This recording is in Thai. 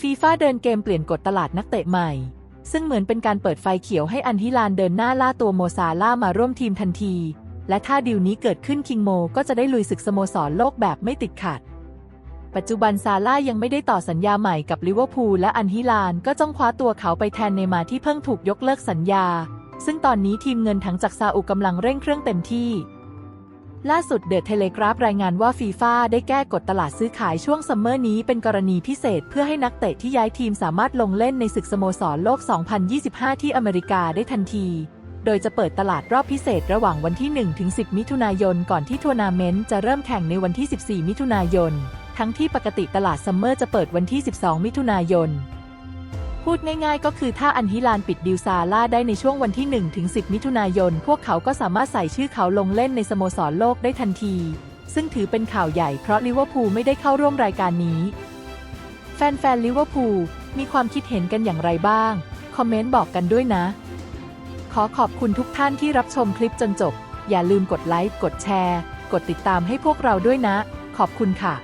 ฟีฟ่าเดินเกมเปลี่ยนกฎตลาดนักเตะใหม่ ซึ่งเหมือนเป็นการเปิดไฟเขียวให้อันฮิลานเดินหน้าล่าตัวโมซาล่ามาร่วมทีมทันที และถ้าดีลนี้เกิดขึ้นคิงโมก็จะได้ลุยศึกสโมสรโลกแบบไม่ติดขัด ปัจจุบันซาร่ายังไม่ได้ต่อสัญญาใหม่กับลิเวอร์พูลและอันฮิลานก็จ้องคว้าตัวเขาไปแทนเนย์มาที่เพิ่งถูกยกเลิกสัญญา ซึ่งตอนนี้ทีมเงินทั้งจากซาอุกำลังเร่งเครื่องเต็มที่ ล่าสุดเดอะเทเลกราฟรายงานว่าฟีฟ่าได้แก้กฎตลาดซื้อขายช่วงซัมเมอร์นี้เป็นกรณีพิเศษเพื่อให้นักเตะที่ย้ายทีมสามารถลงเล่นในศึกสโมสรโลก 2025 ที่อเมริกาได้ทันที โดยจะเปิดตลาดรอบพิเศษระหว่างวันที่ 1-10 มิถุนายนก่อนที่ทัวร์นาเมนต์จะเริ่มแข่งในวันที่ 14 มิถุนายน ทั้งที่ปกติตลาดซัมเมอร์จะเปิดวันที่ 12 มิถุนายน พูดง่ายๆ ก็คือถ้าอันฮิลานปิดดิวซาร่าได้ในช่วงวันที่1ถึง10 มิถุนายน พวกเขาก็สามารถใส่ชื่อเขาลงเล่นในสโมสรโลกได้ทันที ซึ่งถือเป็นข่าวใหญ่เพราะลิเวอร์พูลไม่ได้เข้าร่วมรายการนี้ แฟนๆลิเวอร์พูลมีความคิดเห็นกันอย่างไรบ้าง คอมเมนต์บอกกันด้วยนะ ขอขอบคุณทุกท่านที่รับชมคลิปจนจบ อย่าลืมกดไลค์กดแชร์ กดติดตามให้พวกเราด้วยนะ ขอบคุณค่ะ